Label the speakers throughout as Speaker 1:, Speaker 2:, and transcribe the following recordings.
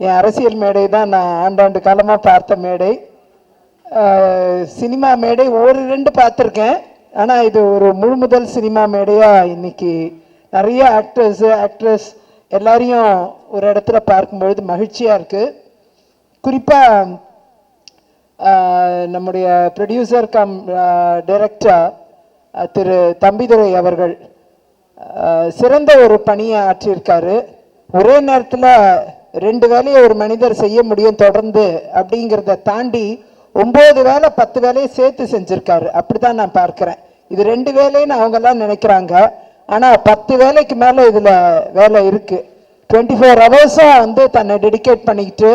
Speaker 1: என் அரசியல் மேடை தான் நான் ஆண்டாண்டு காலமாக பார்த்த மேடை. சினிமா மேடை ஒரு ரெண்டு பார்த்துருக்கேன். ஆனால் இது ஒரு முழு முதல் சினிமா மேடையாக இன்னைக்கு நிறைய ஆக்டர்ஸு ஆக்ட்ரஸ் எல்லாரையும் ஒரு இடத்துல பார்க்கும்பொழுது மகிழ்ச்சியாக இருக்குது குறிப்பாக நம்முடைய producer cum director Thiru Thambidurai அவர்கள் சிறந்த ஒரு பணியை ஆற்றியிருக்காரு. ஒரே நேரத்தில் ரெண்டு வேலையை ஒரு மனிதர் செய்ய முடியும் தொடர்ந்து அப்படிங்கிறத தாண்டி ஒம்பது வேலை பத்து வேலையை சேர்த்து செஞ்சுருக்காரு. அப்படி தான் நான் பார்க்குறேன். இது ரெண்டு வேலைன்னு அவங்கெல்லாம் நினைக்கிறாங்க. ஆனால் பத்து வேலைக்கு மேலே இதில் வேலை இருக்குது டுவெண்ட்டி ஃபோர் ஹவர்ஸும் வந்து தன்னை டெடிகேட் பண்ணிக்கிட்டு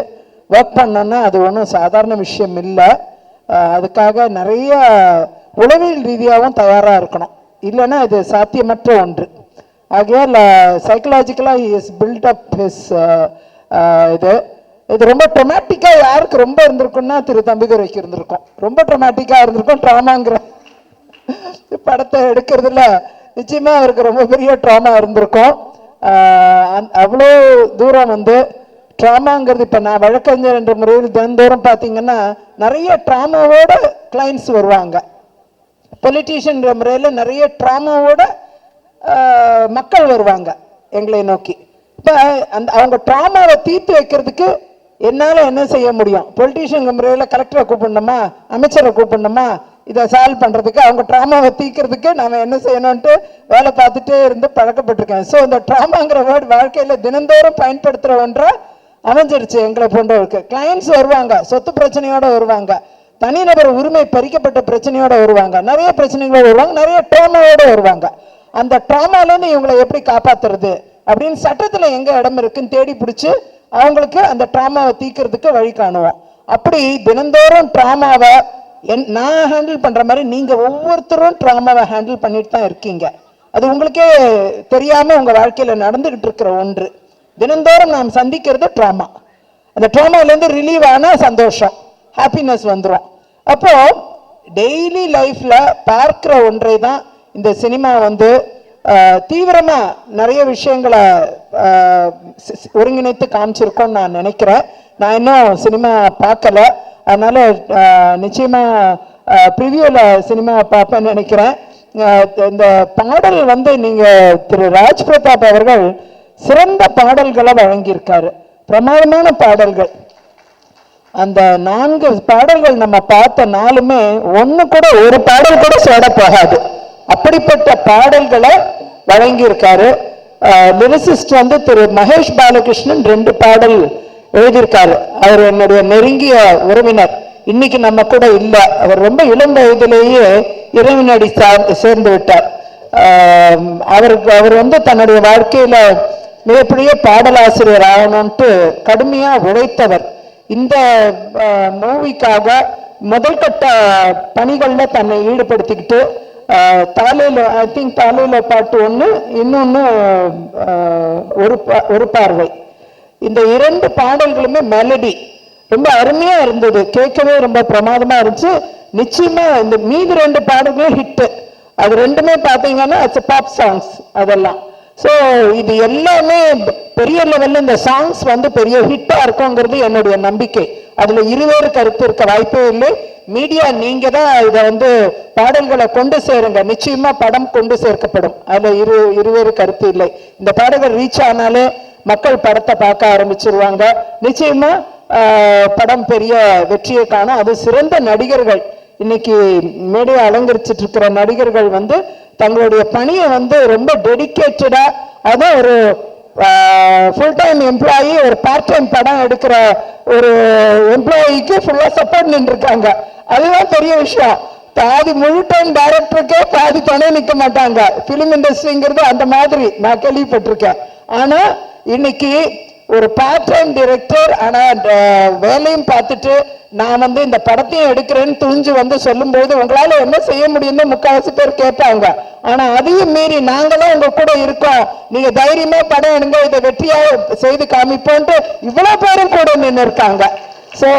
Speaker 1: ஒர்க் பண்ணோன்னா அது ஒன்றும் சாதாரண விஷயம் இல்லை. அதுக்காக நிறைய உளவியல் ரீதியாகவும் தயாராக இருக்கணும். இல்லைன்னா இது சாத்தியமற்ற ஒன்று. ஆகையால் சைக்கலாஜிக்கலாக இஸ் பில்ட் அப் ஹிஸ் இது இது ரொம்ப ட்ரொமேட்டிக்காக யாருக்கு ரொம்ப இருந்திருக்குன்னா திரு தம்பிதுரைக்கு இருந்திருக்கும். ரொம்ப ட்ரொமேட்டிக்காக இருந்திருக்கும் ட்ராமாங்கிற படத்தை எடுக்கிறதுல நிச்சயமாக அவருக்கு ரொம்ப பெரிய ட்ராமா இருந்திருக்கும். அவ்வளோ தூரம் வந்து ட்ராமாங்கிறது இப்போ நான் வழக்கறிஞர் என்ற முறையில் தினந்தோறும் பார்த்தீங்கன்னா நிறைய ட்ராமாவோட கிளைண்ட்ஸ் வருவாங்க. பொலிட்டீஷியன்ற முறையில் நிறைய ட்ராமாவோட மக்கள் வருவாங்க எங்களை நோக்கி. இப்போ அந்த அவங்க ட்ராமாவை தீர்த்து வைக்கிறதுக்கு என்னால் என்ன செய்ய முடியும்? பொலிட்டீஷியன் முறையில் கலெக்டரை கூப்பிடணுமா? அமைச்சரை கூப்பிடணுமா? இதை சால்வ் பண்ணுறதுக்கு அவங்க ட்ராமாவை தீக்கிறதுக்கு நாம் என்ன செய்யணும்ன்ட்டு வேலை பார்த்துட்டே இருந்து பழக்கப்பட்டிருக்கேன். ஸோ இந்த ட்ராமாங்கிற வேர்டு வாழ்க்கையில் தினந்தோறும் பயன்படுத்துகிற ஒன்றா அமைஞ்சிருச்சு எங்களை போன்றவருக்கு. கிளைண்ட்ஸ் வருவாங்க சொத்து பிரச்சனையோடு வருவாங்க தனிநபர் உரிமை பறிக்கப்பட்ட பிரச்சனையோடு வருவாங்க நிறைய பிரச்சனைகளோட வருவாங்க நிறைய ட்ராமாவோட வருவாங்க. அந்த ட்ராமாலேருந்து இவங்களை எப்படி காப்பாற்றுறது அப்படின்னு சட்டத்தில் எங்கே இடம் இருக்குன்னு தேடி பிடிச்சி அவங்களுக்கு அந்த ட்ராமாவை தீக்கிறதுக்கு வழி காணுவோம். அப்படி தினந்தோறும் ட்ராமாவை என் நான் ஹேண்டில் பண்ணுற மாதிரி நீங்கள் ஒவ்வொருத்தரும் ட்ராமாவை ஹேண்டில் பண்ணிட்டு தான் இருக்கீங்க. அது உங்களுக்கே தெரியாமல் உங்கள் வாழ்க்கையில் நடந்துக்கிட்டு இருக்கிற ஒன்று. தினந்தோறும் நாம் சந்திக்கிறது ட்ராமா அந்த ட்ராமாலேருந்து ரிலீவ் ஆனால் சந்தோஷம். ஹாப்பினஸ் வந்துடும் அப்போது டெய்லி லைஃப்பில் பார்க்குற ஒன்றை தான் இந்த சினிமா வந்து தீவிரமாக நிறைய விஷயங்களை ஒருங்கிணைத்து காமிச்சிருக்கோம்னு நான் நினைக்கிறேன். நான் இன்னும் சினிமா பார்க்கல. அதனால் நிச்சயமாக ப்ரிவியூவில் சினிமா பார்ப்பேன்னு நினைக்கிறேன். இந்த பாடல் வந்து நீங்கள் திரு ராஜ் பிரதாப் அவர்கள் சிறந்த பாடல்களை வழங்கியிருக்காரு. பிரமாதமான பாடல்கள். அந்த நான்கு பாடல்கள் நம்ம பார்த்த நாளுமே ஒன்று கூட ஒரு பாடல் கூட சேட போகாது அப்படிப்பட்ட பாடல்களை வழங்கியிருக்காரு. லிரிசிஸ்ட் வந்து திரு மகேஷ் பாலகிருஷ்ணன் ரெண்டு பாடல் எழுதியிருக்காரு. அவர் என்னுடைய நெருங்கிய உறவினர். இன்னைக்கு நம்ம கூட இல்லை. அவர் ரொம்ப இளம் வயதிலேயே இறைவனடி சார்ந்து சேர்ந்து விட்டார். அவருக்கு அவர் வந்து தன்னுடைய வாழ்க்கையில மிகப்பெரிய பாடலாசிரியர் ஆகணும்ட்டு கடுமையா உழைத்தவர். இந்த மூவிக்காக முதல்கட்ட பணிகளில் பணிகள்ல தன்னை ஈடுபடுத்திக்கிட்டு தாலையில ஐ திங்க் தாலையில பாட்டு ஒன்று இன்னொன்று ஒரு ஒரு பார்வை. இந்த இரண்டு பாடல்களுமே மெலடி ரொம்ப அருமையாக இருந்தது. கேட்கவே ரொம்ப பிரமாதமாக இருந்துச்சு. நிச்சயமாக இந்த மீதி ரெண்டு பாடல்களும் ஹிட்டு அது ரெண்டுமே பார்த்தீங்கன்னா இட்ஸ் பாப் சாங்ஸ் அதெல்லாம். ஸோ இது எல்லாமே பெரிய லெவலில் இந்த சாங்ஸ் வந்து பெரிய ஹிட்டாக இருக்குங்கிறது என்னுடைய நம்பிக்கை. அதுல இருவேறு கருத்து இருக்க வாய்ப்பே இல்லை. மீடியா நீங்க தான் இதை வந்து பாடல்களை கொண்டு சேருங்க. நிச்சயமா படம் கொண்டு சேர்க்கப்படும். அதுல இரு இருவேறு கருத்து இல்லை. இந்த பாடல்கள் ரீச் ஆனாலே மக்கள் படத்தை பார்க்க ஆரம்பிச்சிருவாங்க. நிச்சயமா படம் பெரிய வெற்றியை காணும். அது சிறந்த நடிகர்கள். இன்னைக்கு மேடையை அலங்கரிச்சிட்டு இருக்கிற நடிகர்கள் வந்து தங்களுடைய பணியை வந்து ரொம்ப டெடிக்கேட்டடா அதான் ஒரு ஃபுல் டைம் எம்ப்ளாயி ஒரு பார்ட் டைம் படம் எடுக்கிற ஒரு எம்ப்ளாயிக்கு ஃபுல்லாக சப்போர்ட் நின்றுருக்காங்க. அதுதான் பெரிய விஷயம். பாதி முழு டைம் டைரக்டருக்கே பாதி துணை நிற்க மாட்டாங்க. ஃபிலிம் இண்டஸ்ட்ரிங்கிறது அந்த மாதிரி நான் கேள்விப்பட்டிருக்கேன். ஆனால் இன்னைக்கு ஒரு பார்ட் டைம் டிரெக்டர் ஆனா அந்த வேலையும் பார்த்துட்டு நான் வந்து இந்த படத்தையும் எடுக்கிறேன்னு துணிஞ்சு வந்து சொல்லும்போது உங்களால என்ன செய்ய முடியும்னு முக்கால்வாசி பேர் கேட்பாங்க ஆனா அதையும் மீறி நாங்களும் உங்க கூட இருக்கோம். நீங்க தைரியமா படம் எடுங்க இதை வெற்றியா செய்து காமிப்போன்ட்டு இவ்வளவு பேரும் கூட நின்று இருக்காங்க. சோ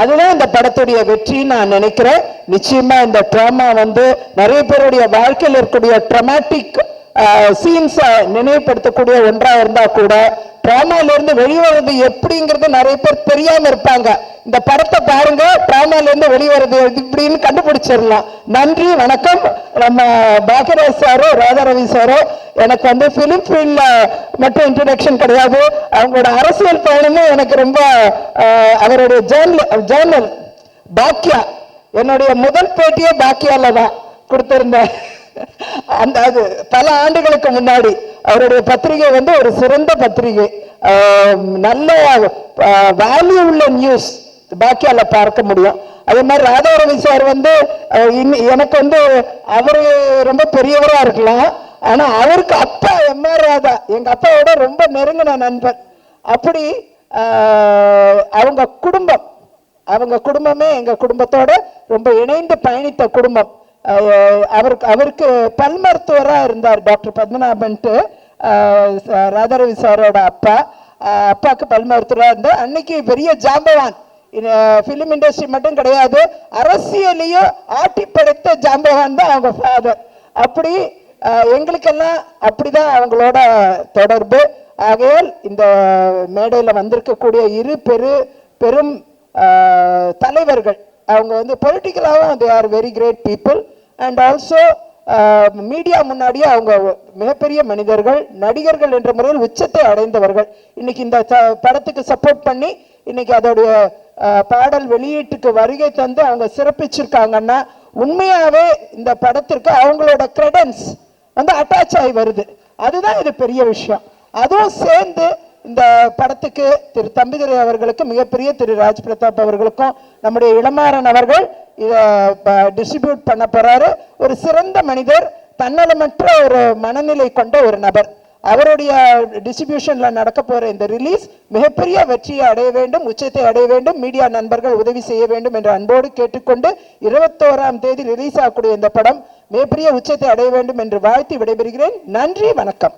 Speaker 1: அதுதான் இந்த படத்துடைய வெற்றின்னு நான் நினைக்கிறேன். நிச்சயமா இந்த ட்ராமா வந்து நிறைய பேருடைய வாழ்க்கையில் இருக்கக்கூடிய ட்ரமாட்டிக் சீன்ஸை நினைவுபடுத்தக்கூடிய ஒன்றா இருந்தா கூட டிராமால இருந்து வெளிவரது எப்படிங்கிறது நிறைய பேர் தெரியாம இருப்பாங்க. இந்த படத்தை பாருங்க டிராமால இருந்து வெளிவரது இப்படின்னு கண்டுபிடிச்சிடலாம். நன்றி வணக்கம். நம்ம பாக்கியராஜ் சாரோ ராதாரவி சாரோ எனக்கு வந்து பிலிம் ஃபீல்ட்ல மட்டும் இன்ட்ரடக்ஷன் கிடையாது. அவங்களோட அரசியல் பயணமும் எனக்கு ரொம்ப அவருடைய ஜேர்னல் ஜேர்னல் பாக்கியா என்னுடைய முதல் பேட்டியே பாக்கியால தான் கொடுத்திருந்தேன். அந்த அது பல ஆண்டுகளுக்கு முன்னாடி. அவருடைய பத்திரிகை வந்து ஒரு சிறந்த பத்திரிகை. நல்ல வேல்யூ உள்ள நியூஸ் பாக்கியால பார்க்க முடியும். அதே மாதிரி ராதாரவி சார் வந்து எனக்கு வந்து அவரு ரொம்ப பெரியவரா இருக்கலாம். ஆனா அவருக்கு அப்பா எம்ஆர் ராதா எங்க அப்பாவோட ரொம்ப நெருங்கின நண்பர். அப்படி அவங்க குடும்பம் அவங்க குடும்பமே எங்க குடும்பத்தோட ரொம்ப இணைந்து பயணித்த குடும்பம். அவருக்கு அவருக்கு பல் மருத்துவராக இருந்தார் டாக்டர் பத்மநாபன்ட்டு. ராதாரவி சாரோட அப்பா. அப்பாவுக்கு பல் மருத்துவராக இருந்தார். அன்னைக்கு பெரிய ஜாம்பவான். ஃபிலிம் இண்டஸ்ட்ரி மட்டும் கிடையாது அரசியலையும் ஆட்டி படைத்த ஜாம்பவான் தான் அவங்க ஃபாதர் அப்படி எங்களுக்கெல்லாம் அப்படிதான் அவங்களோட தொடர்பு. ஆகையால் இந்த மேடையில் வந்திருக்கக்கூடிய இரு பெரு பெரும் தலைவர்கள் அவங்க வந்து பொலிட்டிக்கலாகவும் they are very great people and also media முன்னாடியே அவங்க மிகப்பெரிய மனிதர்கள் நடிகர்கள் என்ற முறையில் உச்சத்தை அடைந்தவர்கள். இன்னைக்கு இந்த படத்துக்கு சப்போர்ட் பண்ணி இன்னைக்கு அதோடைய பாடல் வெளியீட்டுக்கு வருகை தந்து அவங்க சிறப்பிச்சிருக்காங்கன்னா உண்மையாகவே இந்த படத்திற்கு அவங்களோட கிரெடன்ஸ் வந்து அட்டாச் ஆகி வருது. அதுதான் இது பெரிய விஷயம். அதுவும் சேர்ந்து இந்த படத்துக்கு திரு தம்பிதுரை அவர்களுக்கு மிகப்பெரிய திரு ராஜ் பிரதாப் அவர்களுக்கும் நம்முடைய இளமாறன் அவர்கள் இதை டிஸ்ட்ரிபியூட் பண்ண போறாரு. ஒரு சிறந்த மனிதர் தன்னலமற்ற ஒரு மனநிலை கொண்ட ஒரு நபர். அவருடைய டிஸ்ட்ரிபியூஷன்ல நடக்க போற இந்த ரிலீஸ் மிகப்பெரிய வெற்றியை அடைய வேண்டும் உச்சத்தை அடைய வேண்டும் மீடியா நண்பர்கள் உதவி செய்ய வேண்டும் என்ற அன்போடு கேட்டுக்கொண்டு இருபத்தோராம் தேதி ரிலீஸ் ஆகக்கூடிய இந்த படம் மிகப்பெரிய உச்சத்தை அடைய வேண்டும் என்று வாழ்த்தி விடைபெறுகிறேன். நன்றி வணக்கம்.